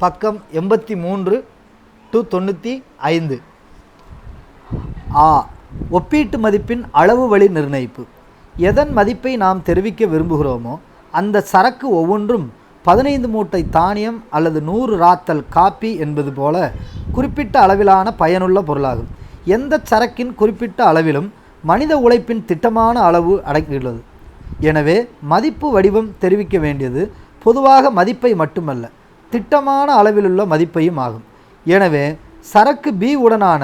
பக்கம் எண்பத்தி மூன்று டு தொண்ணூற்றி ஐந்து. ஆ ஒப்பீட்டு மதிப்பின் அளவு வழி நிர்ணயிப்பு. எதன் மதிப்பை நாம் தெரிவிக்க விரும்புகிறோமோ அந்த சரக்கு ஒவ்வொன்றும் பதினைந்து மூட்டை தானியம் அல்லது நூறு ராத்தல் காப்பி என்பது போல குறிப்பிட்ட அளவிலான பயனுள்ள பொருளாகும். எந்த சரக்கின் குறிப்பிட்ட அளவிலும் மனித உழைப்பின் திட்டமான அளவு அடங்கியுள்ளது. எனவே மதிப்பு வடிவம் தெரிவிக்க வேண்டியது பொதுவாக மதிப்பை மட்டுமல்ல. திட்டமான அளவிலுள்ள மதிப்பையும் ஆகும். எனவே சரக்கு பி உடனான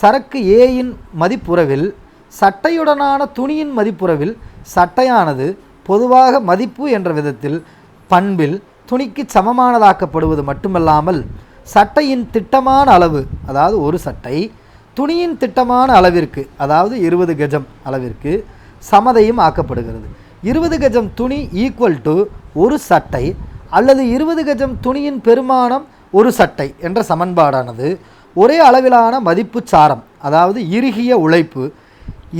சரக்கு ஏயின் மதிப்புறவில் சட்டையுடனான துணியின் மதிப்புறவில் சட்டையானது பொதுவாக மதிப்பு என்ற விதத்தில் பண்பில் துணிக்கு சமமானதாக்கப்படுவது மட்டுமல்லாமல் சட்டையின் திட்டமான அளவு அதாவது ஒரு சட்டை துணியின் திட்டமான அளவிற்கு அதாவது இருபது கஜம் அளவிற்கு சமதையும் ஆக்கப்படுகிறது. இருபது கஜம் துணி ஈக்குவல் டு ஒரு சட்டை அல்லது இருபது கஜம் துணியின் பெருமானம் ஒரு சட்டை என்ற சமன்பாடானது ஒரே அளவிலான மதிப்பு சாரம் அதாவது இறுகிய உழைப்பு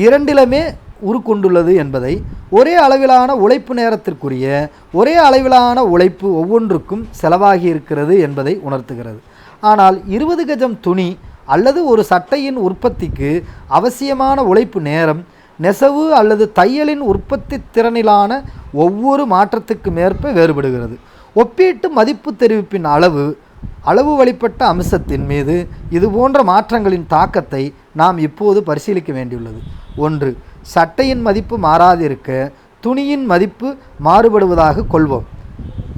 இரண்டிலுமே உருக்கொண்டுள்ளது என்பதை ஒரே அளவிலான உழைப்பு நேரத்திற்குரிய ஒரே அளவிலான உழைப்பு ஒவ்வொன்றுக்கும் செலவாகி இருக்கிறது என்பதை உணர்த்துகிறது. ஆனால் இருபது கஜம் துணி அல்லது ஒரு சட்டையின் உற்பத்திக்கு அவசியமான உழைப்பு நேரம் நெசவு அல்லது தையலின் உற்பத்தி திறனிலான ஒவ்வொரு மாற்றத்துக்கு மேற்ப வேறுபடுகிறது. ஒப்பீட்டு மதிப்பு தெரிவிப்பின் அளவு அளவு வழிபட்ட அம்சத்தின் மீது இதுபோன்ற மாற்றங்களின் தாக்கத்தை நாம் இப்போது பரிசீலிக்க வேண்டியுள்ளது. ஒன்று சட்டையின் மதிப்பு மாறாதிருக்க துணியின் மதிப்பு மாறுபடுவதாக கொள்வோம்.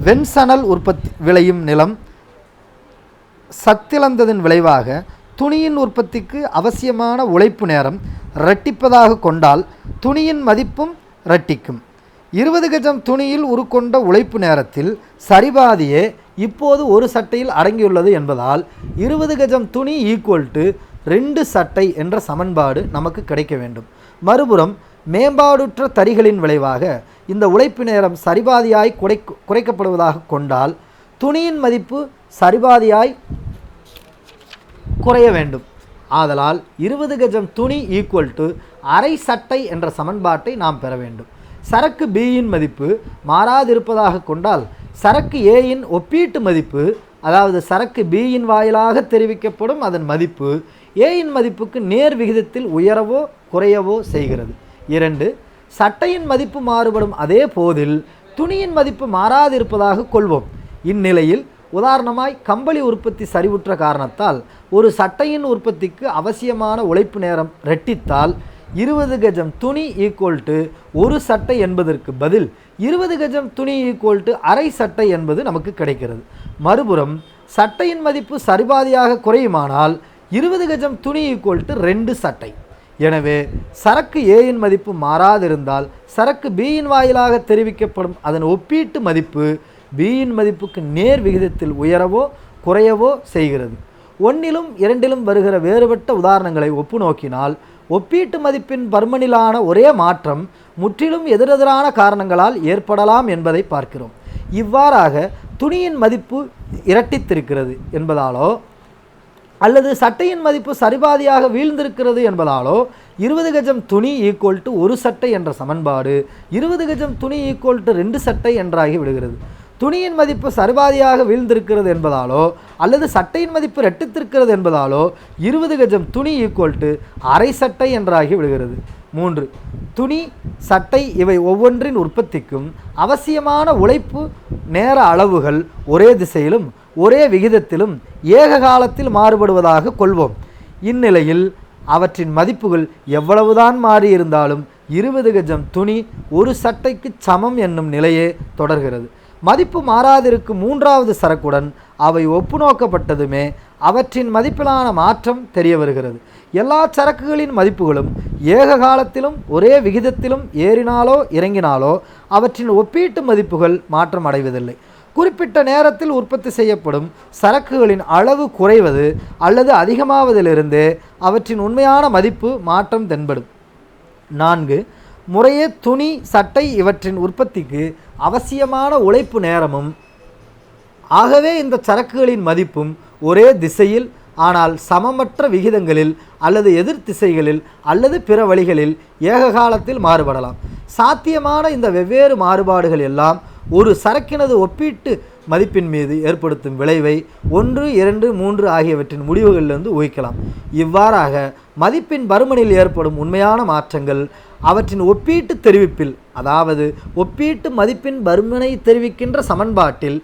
வெண்சணல் உற்பத்தி விளையும் நிலம் சத்திழந்ததன் விளைவாக துணியின் உற்பத்திக்கு அவசியமான உழைப்பு நேரம் இரட்டிப்பதாக கொண்டால் துணியின் மதிப்பும் இரட்டிக்கும். இருபது கஜம் துணியில் உருக்கொண்ட உழைப்பு நேரத்தில் சரிபாதியே இப்போது ஒரு சட்டையில் அடங்கியுள்ளது என்பதால் இருபது கஜம் துணி ஈக்குவல் டு ரெண்டு சட்டை என்ற சமன்பாடு நமக்கு கிடைக்க வேண்டும். மறுபுறம் மேம்பாடுற்ற தறிகளின் விளைவாக இந்த உழைப்பு நேரம் சரிபாதியாய் குறை குறைக்கப்படுவதாக கொண்டால் துணியின் மதிப்பு சரிபாதியாய் குறைய வேண்டும். ஆதலால் இருபது கஜம் துணி ஈக்குவல் டு அரை சட்டை என்ற சமன்பாட்டை நாம் பெற வேண்டும். சரக்கு பியின் மதிப்பு மாறாதிருப்பதாக கொண்டால் சரக்கு ஏயின் ஒப்பீட்டு மதிப்பு அதாவது சரக்கு பியின் வாயிலாக தெரிவிக்கப்படும் அதன் மதிப்பு ஏயின் மதிப்புக்கு நேர் விகிதத்தில் உயரவோ குறையவோ செய்கிறது. இரண்டு சட்டையின் மதிப்பு மாறுபடும் அதே போதில் துணியின் மதிப்பு மாறாதிருப்பதாக கொள்வோம். இந்நிலையில் உதாரணமாய் கம்பளி உற்பத்தி சரிவுற்ற காரணத்தால் ஒரு சட்டையின் உற்பத்திக்கு அவசியமான உழைப்பு நேரம் ரெட்டித்தால் இருபது கஜம் துணி ஈக்குவல் டு ஒரு சட்டை என்பதற்கு பதில் இருபது கஜம் துணி ஈக்குவல் டு அரை சட்டை என்பது நமக்கு கிடைக்கிறது. மறுபுறம் சட்டையின் மதிப்பு சரிபாதியாக குறையுமானால் இருபது கஜம் துணி ஈக்குவல் டு ரெண்டு சட்டை. எனவே சரக்கு ஏயின் மதிப்பு மாறாதிருந்தால் சரக்கு பியின் வாயிலாக தெரிவிக்கப்படும் அதன் ஒப்பீட்டு மதிப்பு பியின் மதிப்புக்கு நேர் விகிதத்தில் உயரவோ குறையவோ செய்கிறது. ஒன்றிலும் இரண்டிலும் வருகிற வேறுபட்ட உதாரணங்களை ஒப்பு நோக்கினால் ஒப்பீட்டு மதிப்பின் பருமனிலான ஒரே மாற்றம் முற்றிலும் எதிரெதிரான காரணங்களால் ஏற்படலாம் என்பதை பார்க்கிறோம். இவ்வாறாக துணியின் மதிப்பு இரட்டித்திருக்கிறது என்பதாலோ அல்லது சட்டையின் மதிப்பு சரிபாதியாக வீழ்ந்திருக்கிறது என்பதாலோ இருபது கஜம் துணி ஈக்குவல் டு ஒரு சட்டை என்ற சமன்பாடு இருபது கஜம் துணி ஈக்குவல் டு ரெண்டு சட்டை என்றாகி விடுகிறது. துணியின் மதிப்பு சர்வாதியாக வீழ்ந்திருக்கிறது என்பதாலோ அல்லது சட்டையின் மதிப்பு ரெட்டித்திருக்கிறது என்பதாலோ இருபது கஜம் துணி ஈக்குவல் டு அரை சட்டை என்றாகி விடுகிறது. மூன்று துணி சட்டை இவை ஒவ்வொன்றின் உற்பத்திக்கும் அவசியமான உழைப்பு நேர அளவுகள் ஒரே திசையிலும் ஒரே விகிதத்திலும் ஏக காலத்தில் மாறுபடுவதாக கொள்வோம். இந்நிலையில் அவற்றின் மதிப்புகள் எவ்வளவுதான் மாறியிருந்தாலும் இருபது கஜம் துணி ஒரு சட்டைக்கு சமம் என்னும் நிலையே தொடர்கிறது. மதிப்பு மாறாதிருக்கும் மூன்றாவது சரக்குடன் அவை ஒப்புநோக்கப்பட்டதுமே அவற்றின் மதிப்பிலான மாற்றம் தெரிய வருகிறது எல்லா சரக்குகளின் மதிப்புகளும் ஏக காலத்திலும் ஒரே விகிதத்திலும் ஏறினாலோ இறங்கினாலோ அவற்றின் ஒப்பீட்டு மதிப்புகள் மாற்றம் அடைவதில்லை. குறிப்பிட்ட நேரத்தில் உற்பத்தி செய்யப்படும் சரக்குகளின் அளவு குறைவது அல்லது அதிகமாவதிலிருந்தே அவற்றின் உண்மையான மதிப்பு மாற்றம் தென்படும். நான்கு முறையே துணி சட்டை இவற்றின் உற்பத்திக்கு அவசியமான உழைப்பு நேரமும் ஆகவே இந்த சரக்குகளின் மதிப்பும் ஒரே திசையில் ஆனால் சமமற்ற விகிதங்களில் அல்லது எதிர் திசைகளில் அல்லது பிற வழிகளில் ஏக காலத்தில் மாறுபடலாம். சாத்தியமான இந்த வெவ்வேறு மாறுபாடுகள் எல்லாம் ஒரு சரக்கினது ஒப்பீட்டு மதிப்பின் மீது ஏற்படுத்தும் விளைவை ஒன்று இரண்டு மூன்று ஆகியவற்றின் முடிவுகளிலிருந்து ஊகிக்கலாம். இவ்வாறாக மதிப்பின் பருமனில் ஏற்படும் உண்மையான மாற்றங்கள் அவற்றின் ஒப்பீட்டு தெரிவிப்பில் அதாவது ஒப்பீட்டு மதிப்பின் பருமனை தெரிவிக்கின்ற சமன்பாட்டில்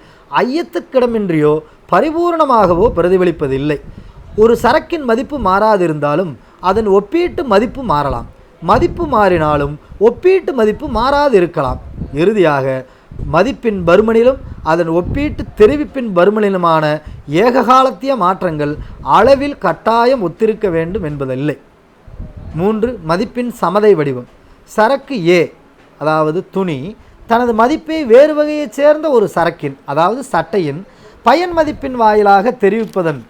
ஐயத்துக்கிடமின்றியோ பரிபூர்ணமாகவோ பிரதிபலிப்பதில்லை. ஒரு சரக்கின் மதிப்பு மாறாதிருந்தாலும் அதன் ஒப்பீட்டு மதிப்பு மாறலாம். மதிப்பு மாறினாலும் ஒப்பீட்டு மதிப்பு மாறாது இருக்கலாம் இறுதியாக மதிப்பின் பருமனிலும் அதன் ஒப்பீட்டு தெரிவிப்பின் பருமனிலுமான ஏககாலத்திய மாற்றங்கள் அளவில் கட்டாயம் ஒத்திருக்க வேண்டும் என்பதில்லை. மூன்று மதிப்பின் சமதை வடிவம். சரக்கு ஏ அதாவது துணி தனது மதிப்பை வேறு வகையைச் சேர்ந்த ஒரு சரக்கின் அதாவது சட்டையின் பயன் மதிப்பின் வாயிலாக தெரிவிப்பதன்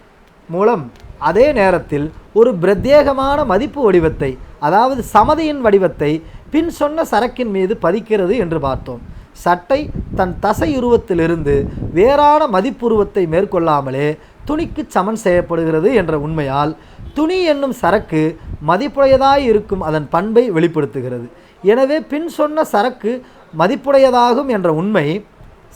மூலம் அதே நேரத்தில் ஒரு பிரத்யேகமான மதிப்பு வடிவத்தை அதாவது சமதையின் வடிவத்தை பின் சொன்ன சரக்கின் மீது பதிக்கிறது என்று பார்த்தோம். சட்டை தன் தசை உருவத்திலிருந்து வேறான மதிப்புருவத்தை மேற்கொள்ளாமலே துணிக்கு சமன் செய்யப்படுகிறது என்ற உண்மையால் துணி என்னும் சரக்கு மதிப்புடையதாய் இருக்கும் அதன் பண்பை வெளிப்படுத்துகிறது. எனவே பின் சொன்ன சரக்கு மதிப்புடையதாகும் என்ற உண்மை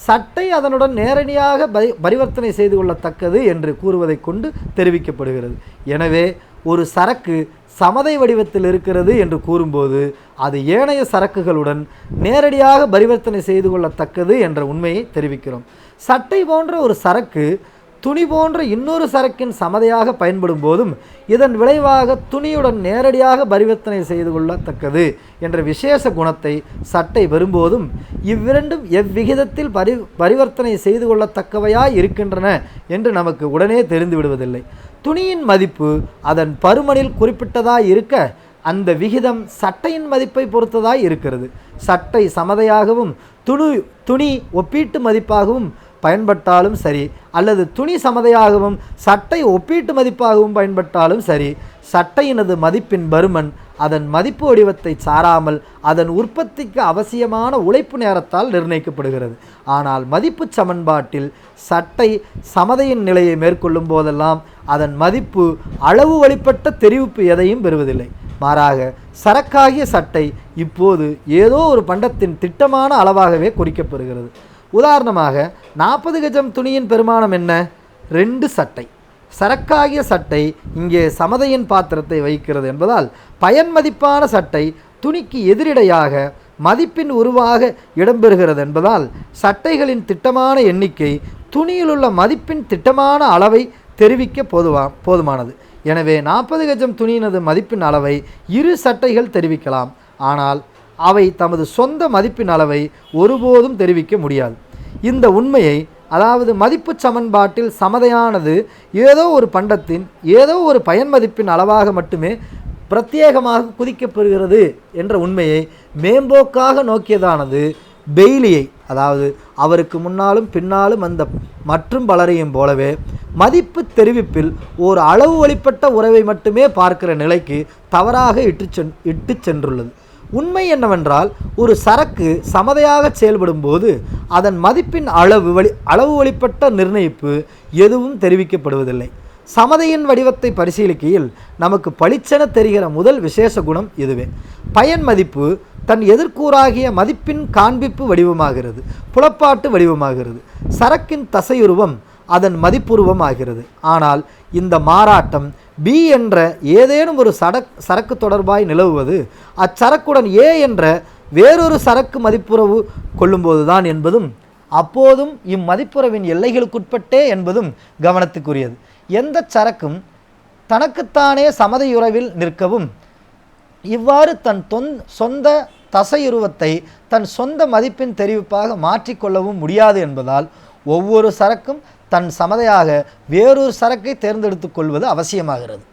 சட்டை அதனுடன் நேரடியாக பரி பரிவர்த்தனை செய்து கொள்ளத்தக்கது என்று கூறுவதைக் கொண்டு தெரிவிக்கப்படுகிறது. எனவே ஒரு சரக்கு சமதை வடிவத்தில் இருக்கிறது என்று கூறும்போது அது ஏனைய சரக்குகளுடன் நேரடியாக பரிவர்த்தனை செய்து கொள்ளத்தக்கது என்ற உண்மையை தெரிவிக்கிறோம். சட்டை போன்ற ஒரு சரக்கு துணி போன்ற இன்னொரு சரக்கின் சமதையாக பயன்படும் போதும் இதன் விளைவாக துணியுடன் நேரடியாக பரிவர்த்தனை செய்து கொள்ளத்தக்கது என்ற விசேஷ குணத்தை சட்டை பெறும்போதும் இவ்விரண்டும் எவ்விகிதத்தில் பரி பரிவர்த்தனை செய்து கொள்ளத்தக்கவையாய் இருக்கின்றன என்று நமக்கு உடனே தெரிந்து விடுவதில்லை. துணியின் மதிப்பு அதன் பருமனில் குறிப்பிட்டதாக இருக்க அந்த விகிதம் சட்டையின் மதிப்பை பொறுத்ததாக இருக்கிறது. சட்டை சமதையாகவும் துணி துணி ஒப்பீட்டு மதிப்பாகவும் பயன்பட்டாலும் சரி அல்லது துணி சமதையாகவும் சட்டை ஒப்பீட்டு மதிப்பாகவும் பயன்பட்டாலும் சரி சட்டையினது மதிப்பின் பருமன் அதன் மதிப்பு வடிவத்தை சாராமல் அதன் உற்பத்திக்கு அவசியமான உழைப்பு நேரத்தால் நிர்ணயிக்கப்படுகிறது. ஆனால் மதிப்பு சமன்பாட்டில் சட்டை சமதையின் நிலையை மேற்கொள்ளும் போதெல்லாம் அதன் மதிப்பு அளவு வழிபட்ட தெரிவிப்பு எதையும் பெறுவதில்லை. மாறாக சரக்காகிய சட்டை இப்போது ஏதோ ஒரு பண்டத்தின் திட்டமான அளவாகவே குறிக்கப்படுகிறது. உதாரணமாக நாற்பது கஜம் துணியின் பெருமானம் என்ன? ரெண்டு சட்டை. சரக்காகிய சட்டை இங்கே சமதையின் பாத்திரத்தை வகிக்கிறது என்பதால் பயன் மதிப்பான சட்டை துணிக்கு எதிரிடையாக மதிப்பின் உருவாக இடம்பெறுகிறது என்பதால் சட்டைகளின் திட்டமான எண்ணிக்கை துணியிலுள்ள மதிப்பின் திட்டமான அளவை தெரிவிக்க போதுவா போதுமானது. எனவே நாற்பது கஜம் துணியினது மதிப்பின் அளவை இரு சட்டைகள் தெரிவிக்கலாம். ஆனால் அவை தமது சொந்த மதிப்பின் அளவை ஒருபோதும் தெரிவிக்க முடியாது. இந்த உண்மையை அதாவது மதிப்பு சமன்பாட்டில் சமதையானது ஏதோ ஒரு பண்டத்தின் ஏதோ ஒரு பயன் மதிப்பின் அளவாக மட்டுமே பிரத்யேகமாக குதிக்கப்பெறுகிறது என்ற உண்மையை மேம்போக்காக நோக்கியதானது பெய்லியை. அதாவது அவருக்கு முன்னாலும் பின்னாலும் அந்த மற்றும் பலரையும் போலவே மதிப்பு தெரிவிப்பில் ஓர் அளவு வழிபட்ட உறவை மட்டுமே பார்க்கிற நிலைக்கு தவறாக இட்டு சென் இட்டு சென்றுள்ளது. உண்மை என்னவென்றால் ஒரு சரக்கு சமதையாக செயல்படும் போது அதன் மதிப்பின் அளவு வழி அளவு வழிப்பட்ட நிர்ணயிப்பு எதுவும் தெரிவிக்கப்படுவதில்லை. சமதையின் வடிவத்தை பரிசீலிக்கையில் நமக்கு பளிச்சென தெரிகிற முதல் விசேஷ குணம் இதுவே. பயன் மதிப்பு தன் எதிர்கூறாகிய மதிப்பின் காண்பிப்பு வடிவமாகிறது புலப்பாட்டு வடிவமாகிறது. சரக்கின் தசையுருவம் அதன் மதிப்புருவம் ஆகிறது. ஆனால் இந்த மாறாட்டம் பி என்ற ஏதேனும் ஒரு சடக் சரக்கு தொடர்பாய் நிலவுவது அச்சரக்குடன் ஏ என்ற வேறொரு சரக்கு மதிப்புறவு கொள்ளும்போதுதான் என்பதும் அப்போதும் இம்மதிப்புறவின் எல்லைகளுக்குட்பட்டே என்பதும் கவனத்துக்குரியது. எந்த சரக்கும் தனக்குத்தானே சமதையுறவில் நிற்கவும் இவ்வாறு தன் தொன் சொந்த தசையுருவத்தை தன் சொந்த மதிப்பின் தெரிவிப்பாக மாற்றிக்கொள்ளவும் முடியாது என்பதால் ஒவ்வொரு சரக்கும் தன் சமதையாக வேறொரு சரக்கை தேர்ந்தெடுத்து கொள்வது அவசியமாகிறது.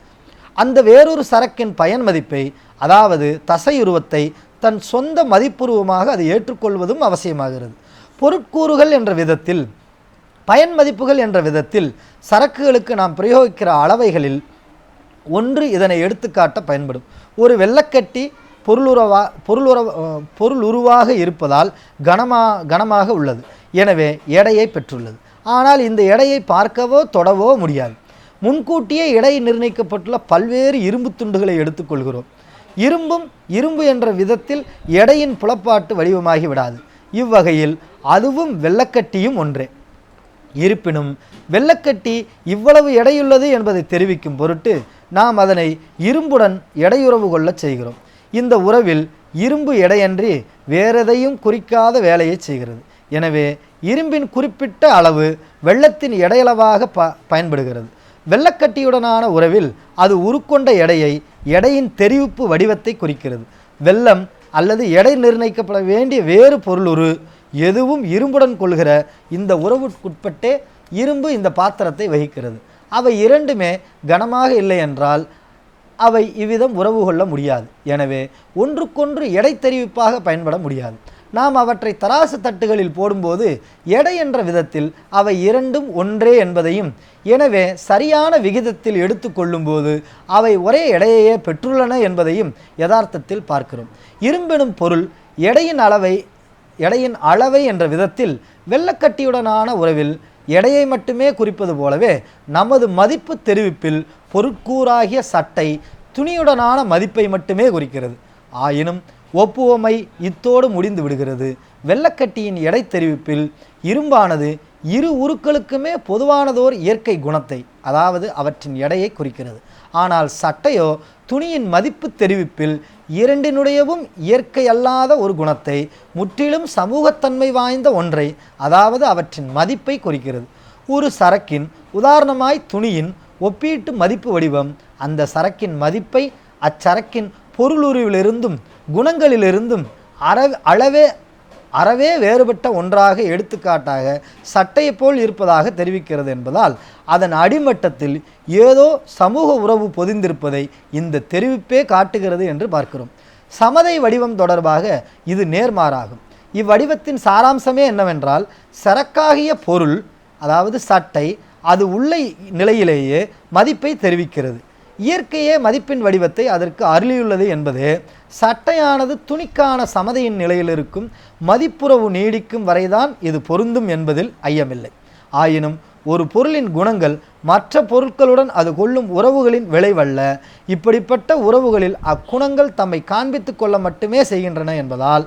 அந்த வேறொரு சரக்கின் பயன் மதிப்பை அதாவது தசையுருவத்தை தன் சொந்த மதிப்புருவமாக அது ஏற்றுக்கொள்வதும் அவசியமாகிறது. பொருட்கூறுகள் என்ற விதத்தில் பயன் மதிப்புகள் என்ற விதத்தில் சரக்குகளுக்கு நாம் பிரயோகிக்கிற அளவைகளில் ஒன்று இதனை எடுத்துக்காட்ட பயன்படும். ஒரு வெள்ளக்கட்டி பொருளுறவா பொருளுறவ பொருள் உருவாக இருப்பதால் கனமா கனமாக உள்ளது. எனவே எடையை பெற்றுள்ளது. ஆனால் இந்த எடையை பார்க்கவோ தொடவோ முடியாது. முன்கூட்டியே எடை நிர்ணயிக்கப்பட்டுள்ள பல்வேறு இரும்பு துண்டுகளை எடுத்துக்கொள்கிறோம். இரும்பும் இரும்பு என்ற விதத்தில் எடையின் புலப்பாட்டு வடிவமாகி விடாது. இவ்வகையில் அதுவும் வெள்ளக்கட்டியும் ஒன்றே. இருப்பினும் வெள்ளக்கட்டி இவ்வளவு எடையுள்ளது என்பதை தெரிவிக்கும் பொருட்டு நாம் அதனை இரும்புடன் எடையுறவு கொள்ளச் செய்கிறோம். இந்த உறவில் இரும்பு எடையன்றி வேறெதையும் குறிக்காத வேலையை செய்கிறது. எனவே இரும்பின் குறிப்பிட்ட அளவு வெள்ளத்தின் எடையளவாக ப பயன்படுகிறது. வெள்ளக்கட்டியுடனான உறவில் அது உருக்கொண்ட எடையை எடையின் தெரிவிப்பு வடிவத்தை குறிக்கிறது. வெள்ளம் அல்லது எடை நிர்ணயிக்கப்பட வேண்டிய வேறு பொருளுரு எதுவும் இரும்புடன் கொள்கிற இந்த உறவுக்குட்பட்டே இரும்பு இந்த பாத்திரத்தை வகிக்கிறது. அவை இரண்டுமே கனமாக இல்லை என்றால் அவை இவ்விதம் உறவு கொள்ள முடியாது. எனவே ஒன்றுக்கொன்று எடை தெரிவிப்பாக பயன்பட முடியாது. நாம் அவற்றை தராசு தட்டுகளில் போடும்போது எடை என்ற விதத்தில் அவை இரண்டும் ஒன்றே என்பதையும் எனவே சரியான விகிதத்தில் எடுத்துக்கொள்ளும்போது அவை ஒரே எடையையே பெற்றுள்ளன என்பதையும் யதார்த்தத்தில் பார்க்கிறோம். இரும்பெனும் பொருள் எடையின் அளவை எடையின் அளவை என்ற விதத்தில் வெள்ளக்கட்டியுடனான உறவில் எடையை மட்டுமே குறிப்பது போலவே நமது மதிப்பு தெரிவிப்பில் பொருட்கூறாகிய சட்டை துணியுடனான மதிப்பை மட்டுமே குறிக்கிறது. ஆயினும் ஒப்புவமை இத்தோடு முடிந்து விடுகிறது. வெள்ளக்கட்டியின் எடை தெரிவிப்பில் இரும்பானது இரு உருக்களுக்குமே பொதுவானதோர் இயற்கை குணத்தை அதாவது அவற்றின் எடையை குறிக்கிறது. ஆனால் சட்டையோ துணியின் மதிப்பு தெரிவிப்பில் இரண்டினுடையவும் இயற்கை அல்லாத ஒரு குணத்தை முற்றிலும் சமூகத்தன்மை வாய்ந்த ஒன்றை அதாவது அவற்றின் மதிப்பை குறிக்கிறது. ஒரு சரக்கின் உதாரணமாய் துணியின் ஒப்பீட்டு மதிப்பு வடிவம் அந்த சரக்கின் மதிப்பை அச்சரக்கின் பொருளுருவிலிருந்தும் குணங்களிலிருந்தும் அற அளவே அறவே வேறுபட்ட ஒன்றாக எடுத்துக்காட்டாக சட்டையைப் போல் இருப்பதாக தெரிவிக்கிறது என்பதால் அதன் அடிமட்டத்தில் ஏதோ சமூக உறவு பொதிந்திருப்பதை இந்த தெரிவிப்பே காட்டுகிறது என்று பார்க்கிறோம். சமதை வடிவம் தொடர்பாக இது நேர்மாறாகும். இவ்வடிவத்தின் சாராம்சமே என்னவென்றால் சரக்காகிய பொருள் அதாவது சட்டை அது உள்ள நிலையிலேயே மதிப்பை தெரிவிக்கிறது. இயற்கையே மதிப்பின் வடிவத்தை அதற்கு அருளியுள்ளது என்பது சட்டையானது துணிக்கான சமதையின் நிலையில் இருக்கும் மதிப்புறவு நீடிக்கும் வரைதான் இது பொருந்தும் என்பதில் ஐயமில்லை. ஆயினும் ஒரு பொருளின் குணங்கள் மற்ற பொருட்களுடன் அது கொள்ளும் உறவுகளின் விளைவல்ல. இப்படிப்பட்ட உறவுகளில் அக்குணங்கள் தம்மை காண்பித்து கொள்ள மட்டுமே செய்கின்றன என்பதால்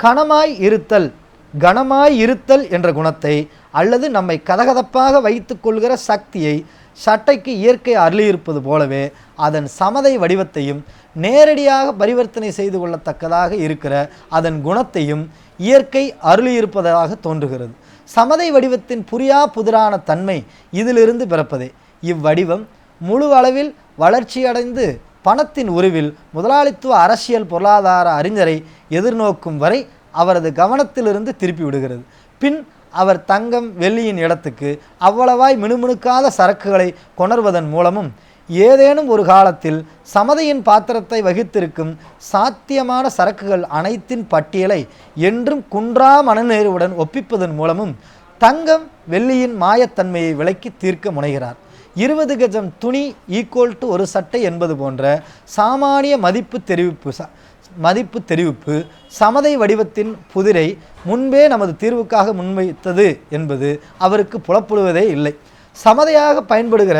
கனமாய் இருத்தல் கனமாய் இருத்தல் என்ற குணத்தை அல்லது நம்மை கதகதப்பாக வைத்துக் கொள்கிற சக்தியை சட்டைக்கு இயற்கை அருளியிருப்பது போலவே அதன் சமதை வடிவத்தையும் நேரடியாக பரிவர்த்தனை செய்து கொள்ளத்தக்கதாக இருக்கிற அதன் குணத்தையும் இயற்கை அருளியிருப்பதாக தோன்றுகிறது. சமதை வடிவத்தின் புரியா புதிரான தன்மை இதிலிருந்து பிறப்பதே. இவ்வடிவம் முழு அளவில் வளர்ச்சியடைந்து பணத்தின் உருவில் முதலாளித்துவ அரசியல் பொருளாதார அறிஞரை எதிர்நோக்கும் வரை அவரது கவனத்திலிருந்து திருப்பி விடுகிறது. பின் அவர் தங்கம் வெள்ளியின் இடத்துக்கு அவ்வளவாய் மினுமினுக்காத சரக்குகளை கொணர்வதன் மூலமும் ஏதேனும் ஒரு காலத்தில் சமதையின் பாத்திரத்தை வகித்திருக்கும் சாத்தியமான சரக்குகள் அனைத்தின் பட்டியலை என்றும் குன்றா மனநேருவுடன் ஒப்பிப்பதன் மூலமும் தங்கம் வெள்ளியின் மாயத்தன்மையை விலக்கி தீர்க்க முனைகிறார். இருபது கஜம் துணி ஈக்குவல் டு ஒரு சட்டை என்பது போன்ற சாமானிய மதிப்பு தெரிவிப்பு மதிப்பு தெரிவிப்பு சமதை வடிவத்தின் புதிரை முன்பே நமது தீர்வுக்காக முன்வைத்தது என்பது அவருக்கு புலப்படுவதே இல்லை. சமதையாக பயன்படுகிற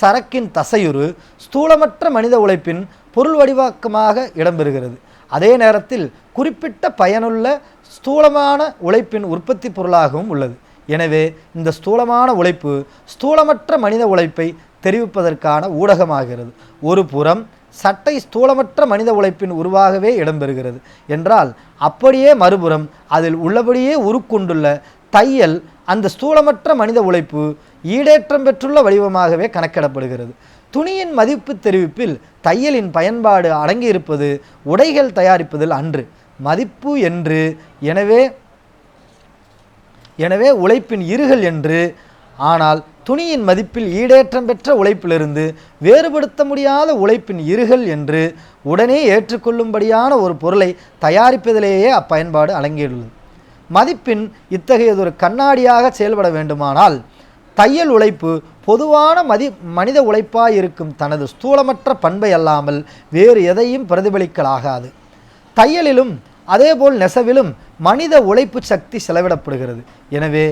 சரக்கின் தசையுறு ஸ்தூலமற்ற மனித உழைப்பின் பொருள் வடிவாக்கமாக இடம்பெறுகிறது. அதே நேரத்தில் குறிப்பிட்ட பயனுள்ள ஸ்தூலமான உழைப்பின் உற்பத்தி பொருளாகவும் உள்ளது. எனவே இந்த ஸ்தூலமான உழைப்பு ஸ்தூலமற்ற மனித உழைப்பை தெரிவிப்பதற்கான ஊடகமாகிறது. ஒரு புறம் சட்டை ஸ்தூலமற்ற மனித உழைப்பின் உருவாகவே இடம்பெறுகிறது. என்றால் அப்படியே மறுபுறம் அதில் உள்ளபடியே உருக்கொண்டுள்ள தையல் அந்த ஸ்தூலமற்ற மனித உழைப்பு ஈடேற்றம் பெற்றுள்ள வடிவமாகவே கணக்கிடப்படுகிறது. துணியின் மதிப்பு தெரிவிப்பில் தையலின் பயன்பாடு அடங்கியிருப்பது உடைகள் தயாரிப்பதில் அன்று. மதிப்பு என்று எனவே எனவே உழைப்பின் இருகள் என்று ஆனால் துணியின் மதிப்பில் ஈடேற்றம் பெற்ற உழைப்பிலிருந்து வேறுபடுத்த முடியாத உழைப்பின் இருகள் என்று உடனே ஏற்றுக்கொள்ளும்படியான ஒரு பொருளை தயாரிப்பதிலேயே அப்பயன்பாடு அடங்கியுள்ளது. மதிப்பின் இத்தகையதொரு கண்ணாடியாக செயல்பட வேண்டுமானால் தையல் உழைப்பு பொதுவான மதி மனித உழைப்பாயிருக்கும் தனது ஸ்தூலமற்ற பண்பை அல்லாமல் வேறு எதையும் பிரதிபலிக்கலாகாது. தையலிலும் அதேபோல் நெசவிலும் மனித உழைப்பு சக்தி செலவிடப்படுகிறது. எனவே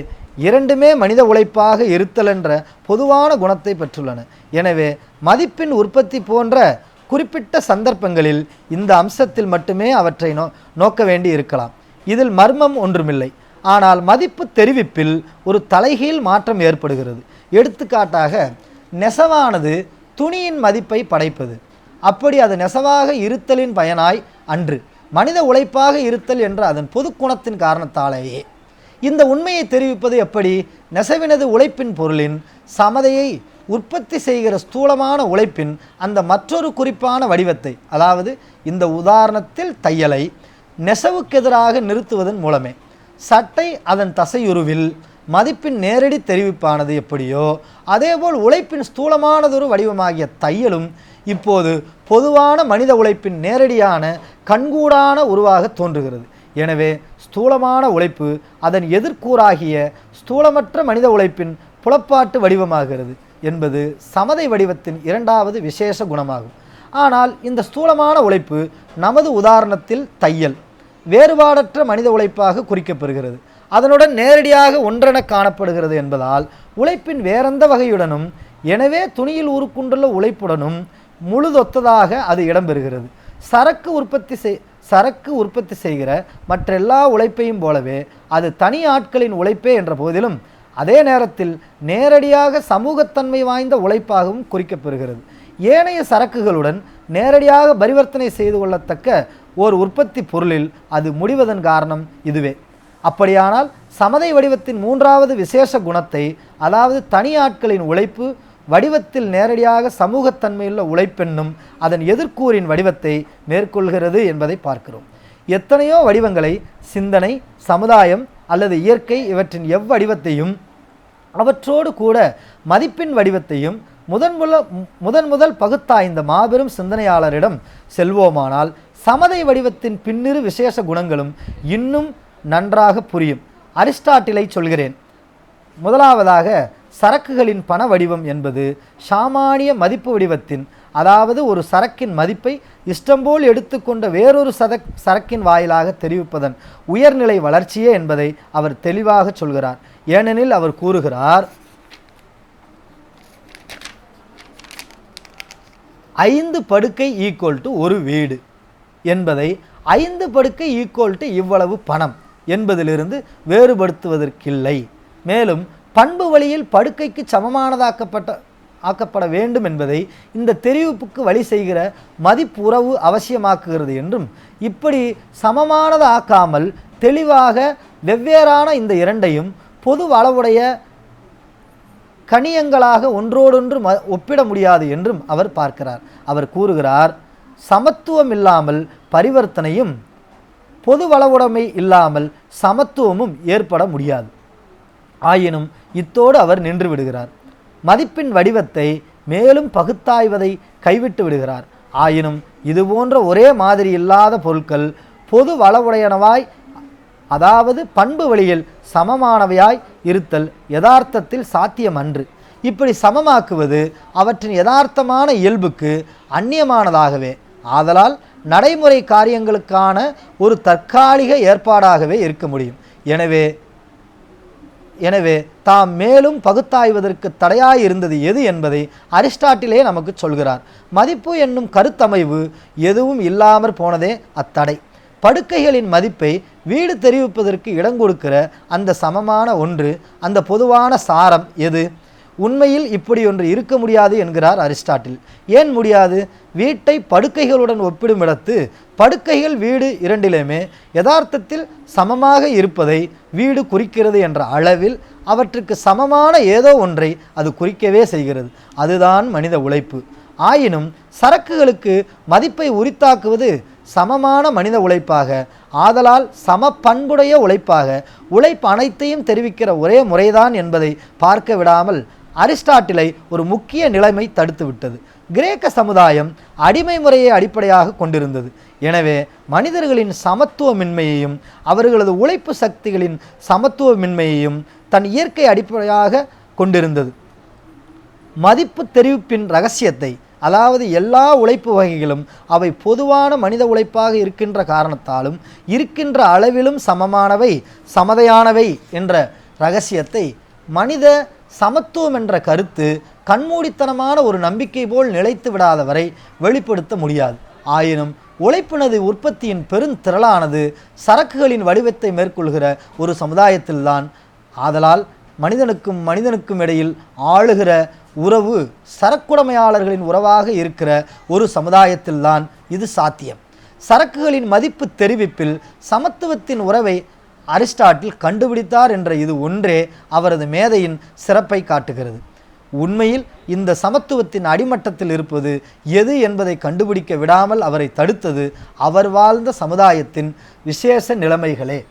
இரண்டுமே மனித உழைப்பாக இருத்தல் என்ற பொதுவான குணத்தை பெற்றுள்ளன. எனவே மதிப்பின் உற்பத்தி போன்ற குறிப்பிட்ட சந்தர்ப்பங்களில் இந்த அம்சத்தில் மட்டுமே அவற்றை நோ நோக்க வேண்டி இருக்கலாம். இதில் மர்மம் ஒன்றுமில்லை. ஆனால் மதிப்பு தெரிவிப்பில் ஒரு தலைகீழ் மாற்றம் ஏற்படுகிறது. எடுத்துக்காட்டாக நெசவானது துணியின் மதிப்பை படைப்பது. அப்படி அது நெசவாக இருத்தலின் பயனாய் அன்று மனித உழைப்பாக இருத்தல் என்ற அதன் பொது குணத்தின் காரணத்தாலேயே. இந்த உண்மையை தெரிவிப்பது எப்படி? நெசவினது உழைப்பின் பொருளின் சமதையை உற்பத்தி செய்கிற ஸ்தூலமான உழைப்பின் அந்த மற்றொரு குறிப்பான வடிவத்தை அதாவது இந்த உதாரணத்தில் தையலை நெசவுக்கு எதிராக நிறுத்துவதன் மூலமே. சட்டை அதன் தசையுருவில் மதிப்பின் நேரடி தெரிவிப்பானது எப்படியோ அதேபோல் உழைப்பின் ஸ்தூலமானதொரு வடிவமாகிய தையலும் இப்போது பொதுவான மனித உழைப்பின் நேரடியான கண்கூடான உருவாக தோன்றுகிறது. எனவே ஸ்தூலமான உழைப்பு அதன் எதிர்க்கூறாகிய ஸ்தூலமற்ற மனித உழைப்பின் புலப்பாட்டு வடிவமாகிறது என்பது சமதை வடிவத்தின் இரண்டாவது விசேஷ குணமாகும். ஆனால் இந்த ஸ்தூலமான உழைப்பு நமது உதாரணத்தில் தையல் வேறுபாடற்ற மனித உழைப்பாக குறிக்கப்பெறுகிறது அதனுடன் நேரடியாக ஒன்றென காணப்படுகிறது என்பதால் உழைப்பின் வேறெந்த வகையுடனும் எனவே துணியில் உருக்குண்டுள்ள உழைப்புடனும் முழுதொத்ததாக அது இடம்பெறுகிறது. சரக்கு உற்பத்தி செய் சரக்கு உற்பத்தி செய்கிற மற்றெல்லா உழைப்பையும் போலவே அது தனி ஆட்களின் உழைப்பே என்ற போதிலும் அதே நேரத்தில் நேரடியாக சமூகத்தன்மை வாய்ந்த உழைப்பாகவும் குறிக்கப்பெறுகிறது. ஏனைய சரக்குகளுடன் நேரடியாக பரிவர்த்தனை செய்து கொள்ளத்தக்க ஓர் உற்பத்தி பொருளில் அது முடிவதன் காரணம் இதுவே. அப்படியானால் சமதை வடிவத்தின் மூன்றாவது விசேஷ குணத்தை அதாவது தனி ஆட்களின் உழைப்பு வடிவத்தில் நேரடியாக சமூகத்தன்மையுள்ள உழைப்பெண்ணும் அதன் எதிர்கூறின் வடிவத்தை மேற்கொள்கிறது என்பதை பார்க்கிறோம். எத்தனையோ வடிவங்களை சிந்தனை சமுதாயம் அல்லது இயற்கை இவற்றின் எவ்வடிவத்தையும் அவற்றோடு கூட மதிப்பின் வடிவத்தையும் முதன் முல முதன் முதல் பகுத்தாய்ந்த மாபெரும் சிந்தனையாளரிடம் செல்வோமானால் சமதை வடிவத்தின் பின்னிரு விசேஷ குணங்களும் இன்னும் நன்றாக புரியும். அரிஸ்டாட்டிலை சொல்கிறேன். முதலாவதாக சரக்குகளின் பண வடிவம் என்பது சாமானிய மதிப்பு வடிவத்தின் அதாவது ஒரு சரக்கின் மதிப்பை இஷ்டம்போல் எடுத்துக்கொண்ட வேறொரு சதக் சரக்கின் வாயிலாக தெரிவிப்பதன் உயர்நிலை வளர்ச்சியே என்பதை அவர் தெளிவாக சொல்கிறார். ஏனெனில் அவர் கூறுகிறார் ஐந்து படுக்கை ஈக்குவல் டு ஒரு வீடு என்பதை ஐந்து படுக்கை ஈக்குவல் டு இவ்வளவு பணம் என்பதிலிருந்து வேறுபடுத்துவதற்கில்லை. மேலும் பண்பு வழியில் படுக்கைக்கு சமமானதாக்கப்பட்ட ஆக்கப்பட வேண்டும் என்பதை இந்த தெரிவிப்புக்கு வழி செய்கிற மதிப்புறவு அவசியமாக்குகிறது என்றும் இப்படி சமமானது ஆக்காமல் தெளிவாக வெவ்வேறான இந்த இரண்டையும் பொது அளவுடைய கணியங்களாக ஒன்றோடொன்று ம ஒப்பிட முடியாது என்றும் அவர் பார்க்கிறார். அவர் கூறுகிறார் சமத்துவம் இல்லாமல் பரிவர்த்தனையும் பொது வளவுடைமை இல்லாமல் சமத்துவமும் ஏற்பட முடியாது. ஆயினும் இத்தோடு அவர் நின்று விடுகிறார். மதிப்பின் வடிவத்தை மேலும் பகுத்தாய்வதை கைவிட்டு விடுகிறார். ஆயினும் இதுபோன்ற ஒரே மாதிரி இல்லாத பொருட்கள் பொது வளவுடையனவாய் அதாவது பண்பு வழியில் சமமானவையாய் இருத்தல் யதார்த்தத்தில் சாத்தியமன்று. இப்படி சமமாக்குவது அவற்றின் யதார்த்தமான இயல்புக்கு அந்நியமானதாகவே ஆதலால் நடைமுறை காரியங்களுக்கான ஒரு தற்காலிக ஏற்பாடாகவே இருக்க முடியும். எனவே எனவே தாம் மேலும் பகுத்தாய்வதற்கு தடையாய் இருந்தது எது என்பதை அரிஸ்டாட்டிலே நமக்கு சொல்கிறார். மதிப்பு என்னும் கருத்தமைவு எதுவும் இல்லாமற் போனதே அத்தடை. படுக்கைகளின் மதிப்பை வீடு தெரிவிப்பதற்கு இடம் கொடுக்கிற அந்த சமமான ஒன்று அந்த பொதுவான சாரம் எது? உண்மையில் இப்படி ஒன்று இருக்க முடியாது என்கிறார் அரிஸ்டாட்டில். ஏன் முடியாது? வீட்டை படுக்கைகளுடன் ஒப்பிடும் இடத்து படுக்கைகள் வீடு இரண்டிலுமே யதார்த்தத்தில் சமமாக இருப்பதை வீடு குறிக்கிறது என்ற அளவில் அவற்றுக்கு சமமான ஏதோ ஒன்றை அது குறிக்கவே செய்கிறது. அதுதான் மனித உழைப்பு. ஆயினும் சரக்குகளுக்கு மதிப்பை உரித்தாக்குவது சமமான மனித உழைப்பாக ஆதலால் சம பண்புடைய உழைப்பாக உழைப்பு அனைத்தையும் தெரிவிக்கிற ஒரே முறைதான் என்பதை பார்க்க விடாமல் அரிஸ்டாட்டிலை ஒரு முக்கிய நிலைமை தடுத்துவிட்டது கிரேக்க சமுதாயம் அடிமை முறையை அடிப்படையாக கொண்டிருந்தது. எனவே மனிதர்களின் சமத்துவமின்மையையும் அவர்களது உழைப்பு சக்திகளின் சமத்துவமின்மையையும் தன் இயற்கை அடிப்படையாக கொண்டிருந்தது. மதிப்பு தெரிவிப்பின் ரகசியத்தை அதாவது எல்லா உழைப்பு வகைகளும் அவை பொதுவான மனித உழைப்பாக இருக்கின்ற காரணத்தாலும் இருக்கின்ற அளவிலும் சமமானவை சமதையானவை என்ற ரகசியத்தை மனித சமத்துவம் என்ற கருத்து கண்மூடித்தனமான ஒரு நம்பிக்கை போல் நிலைத்து விடாத வரை வெளிப்படுத்த முடியாது. ஆயினும் உழைப்பினது உற்பத்தியின் பெருந்திரளானது சரக்குகளின் வடிவத்தை மேற்கொள்கிற ஒரு சமுதாயத்தில்தான் ஆதலால் மனிதனுக்கும் மனிதனுக்கும் இடையில் ஆளுகிற உறவு சரக்குடமையாளர்களின் உறவாக இருக்கிற ஒரு சமுதாயத்தில்தான் இது சாத்தியம். சரக்குகளின் மதிப்பு தெரிவிப்பில் சமத்துவத்தின் உறவை அரிஸ்டாட்டில் கண்டுபிடித்தார் என்ற இது ஒன்றே அவரது மேதையின் சிறப்பை காட்டுகிறது. உண்மையில் இந்த சமத்துவத்தின் அடிமட்டத்தில் இருப்பது எது என்பதை கண்டுபிடிக்க விடாமல் அவரை தடுத்தது அவர் வாழ்ந்த சமுதாயத்தின் விசேஷ நிலைமைகளே.